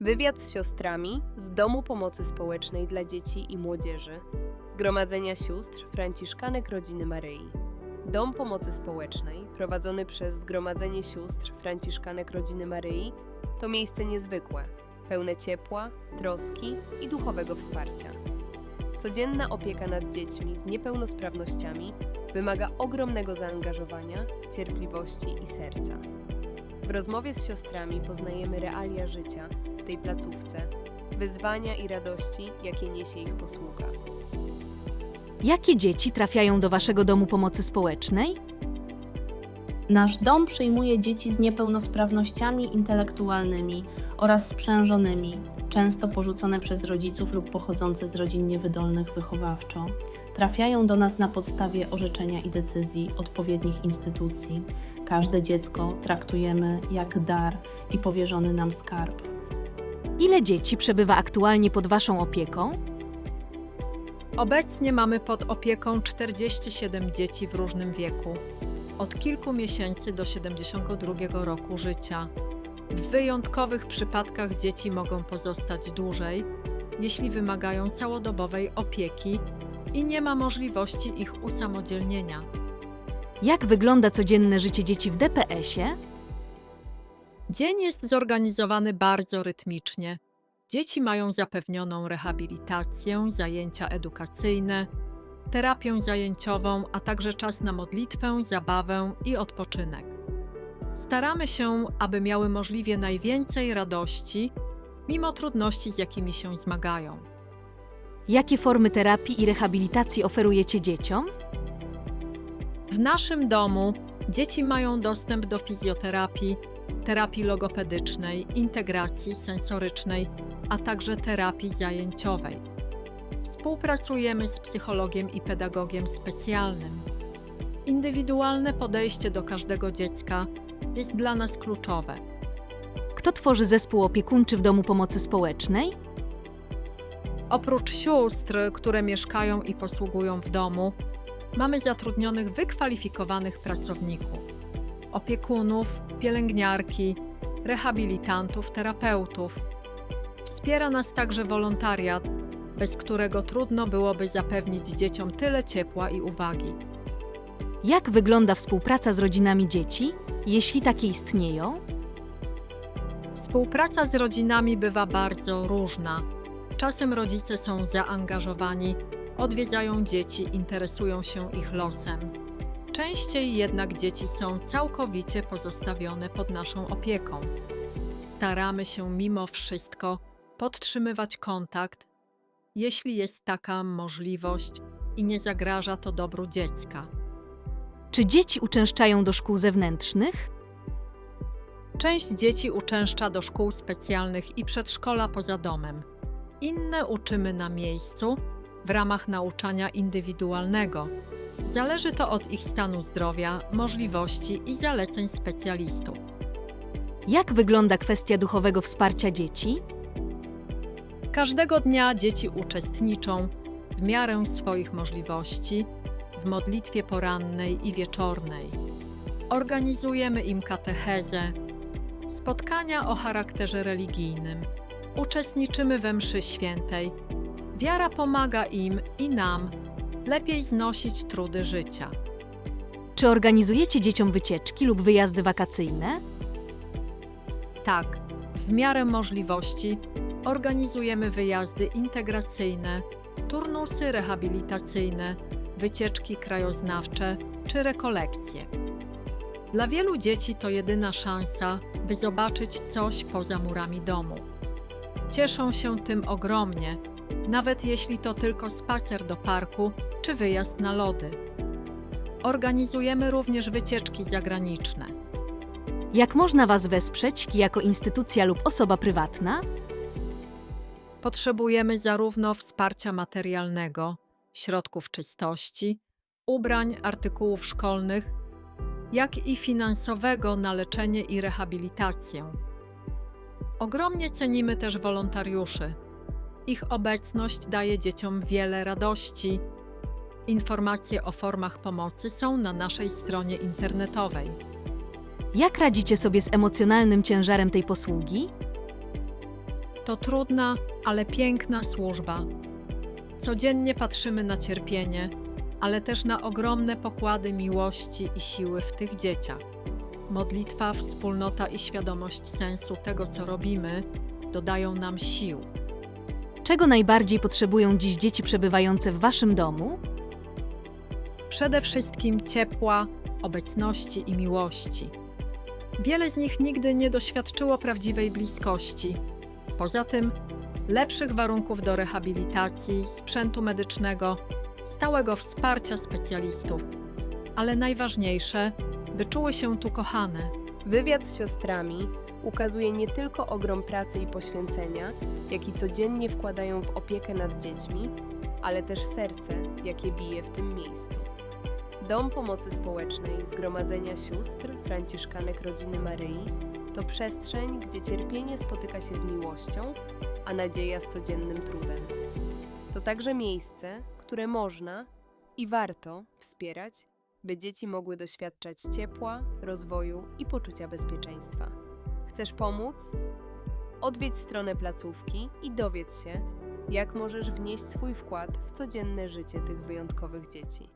Wywiad z siostrami z Domu Pomocy Społecznej dla Dzieci i Młodzieży, Zgromadzenia Sióstr Franciszkanek Rodziny Maryi. Dom Pomocy Społecznej, prowadzony przez Zgromadzenie Sióstr Franciszkanek Rodziny Maryi, to miejsce niezwykłe, pełne ciepła, troski i duchowego wsparcia. Codzienna opieka nad dziećmi z niepełnosprawnościami wymaga ogromnego zaangażowania, cierpliwości i serca. W rozmowie z siostrami poznajemy realia życia w tej placówce, wyzwania i radości, jakie niesie ich posługa. Jakie dzieci trafiają do Waszego domu pomocy społecznej? Nasz dom przyjmuje dzieci z niepełnosprawnościami intelektualnymi oraz sprzężonymi, często porzucone przez rodziców lub pochodzące z rodzin niewydolnych wychowawczo. Trafiają do nas na podstawie orzeczenia i decyzji odpowiednich instytucji. Każde dziecko traktujemy jak dar i powierzony nam skarb. Ile dzieci przebywa aktualnie pod Waszą opieką? Obecnie mamy pod opieką 47 dzieci w różnym wieku, od kilku miesięcy do 72 roku życia. W wyjątkowych przypadkach dzieci mogą pozostać dłużej, jeśli wymagają całodobowej opieki i nie ma możliwości ich usamodzielnienia. Jak wygląda codzienne życie dzieci w DPS-ie? Dzień jest zorganizowany bardzo rytmicznie. Dzieci mają zapewnioną rehabilitację, zajęcia edukacyjne, terapię zajęciową, a także czas na modlitwę, zabawę i odpoczynek. Staramy się, aby miały możliwie najwięcej radości, mimo trudności, z jakimi się zmagają. Jakie formy terapii i rehabilitacji oferujecie dzieciom? W naszym domu dzieci mają dostęp do fizjoterapii, terapii logopedycznej, integracji sensorycznej, a także terapii zajęciowej. Współpracujemy z psychologiem i pedagogiem specjalnym. Indywidualne podejście do każdego dziecka jest dla nas kluczowe. Kto tworzy zespół opiekuńczy w domu pomocy społecznej? Oprócz sióstr, które mieszkają i posługują w domu, mamy zatrudnionych wykwalifikowanych pracowników: opiekunów, pielęgniarki, rehabilitantów, terapeutów. Wspiera nas także wolontariat, bez którego trudno byłoby zapewnić dzieciom tyle ciepła i uwagi. Jak wygląda współpraca z rodzinami dzieci, jeśli takie istnieją? Współpraca z rodzinami bywa bardzo różna. Czasem rodzice są zaangażowani, odwiedzają dzieci, interesują się ich losem. Częściej jednak dzieci są całkowicie pozostawione pod naszą opieką. Staramy się mimo wszystko podtrzymywać kontakt, jeśli jest taka możliwość i nie zagraża to dobru dziecka. Czy dzieci uczęszczają do szkół zewnętrznych? Część dzieci uczęszcza do szkół specjalnych i przedszkola poza domem. Inne uczymy na miejscu w ramach nauczania indywidualnego. Zależy to od ich stanu zdrowia, możliwości i zaleceń specjalistów. Jak wygląda kwestia duchowego wsparcia dzieci? Każdego dnia dzieci uczestniczą w miarę swoich możliwości w modlitwie porannej i wieczornej. Organizujemy im katechezę, spotkania o charakterze religijnym. Uczestniczymy we mszy świętej. Wiara pomaga im i nam lepiej znosić trudy życia. Czy organizujecie dzieciom wycieczki lub wyjazdy wakacyjne? Tak, w miarę możliwości organizujemy wyjazdy integracyjne, turnusy rehabilitacyjne, wycieczki krajoznawcze czy rekolekcje. Dla wielu dzieci to jedyna szansa, by zobaczyć coś poza murami domu. Cieszą się tym ogromnie, nawet jeśli to tylko spacer do parku czy wyjazd na lody. Organizujemy również wycieczki zagraniczne. Jak można Was wesprzeć jako instytucja lub osoba prywatna? Potrzebujemy zarówno wsparcia materialnego, środków czystości, ubrań, artykułów szkolnych, jak i finansowego na leczenie i rehabilitację. Ogromnie cenimy też wolontariuszy. Ich obecność daje dzieciom wiele radości. Informacje o formach pomocy są na naszej stronie internetowej. Jak radzicie sobie z emocjonalnym ciężarem tej posługi? To trudna, ale piękna służba. Codziennie patrzymy na cierpienie, ale też na ogromne pokłady miłości i siły w tych dzieciach. Modlitwa, wspólnota i świadomość sensu tego, co robimy, dodają nam sił. Czego najbardziej potrzebują dziś dzieci przebywające w waszym domu? Przede wszystkim ciepła, obecności i miłości. Wiele z nich nigdy nie doświadczyło prawdziwej bliskości. Poza tym, lepszych warunków do rehabilitacji, sprzętu medycznego, stałego wsparcia specjalistów. Ale najważniejsze, by czuły się tu kochane. Wywiad z siostrami ukazuje nie tylko ogrom pracy i poświęcenia, jaki codziennie wkładają w opiekę nad dziećmi, ale też serce, jakie bije w tym miejscu. Dom Pomocy Społecznej Zgromadzenia Sióstr Franciszkanek Rodziny Maryi to przestrzeń, gdzie cierpienie spotyka się z miłością, a nadzieja z codziennym trudem. To także miejsce, które można i warto wspierać, by dzieci mogły doświadczać ciepła, rozwoju i poczucia bezpieczeństwa. Chcesz pomóc? Odwiedź stronę placówki i dowiedz się, jak możesz wnieść swój wkład w codzienne życie tych wyjątkowych dzieci.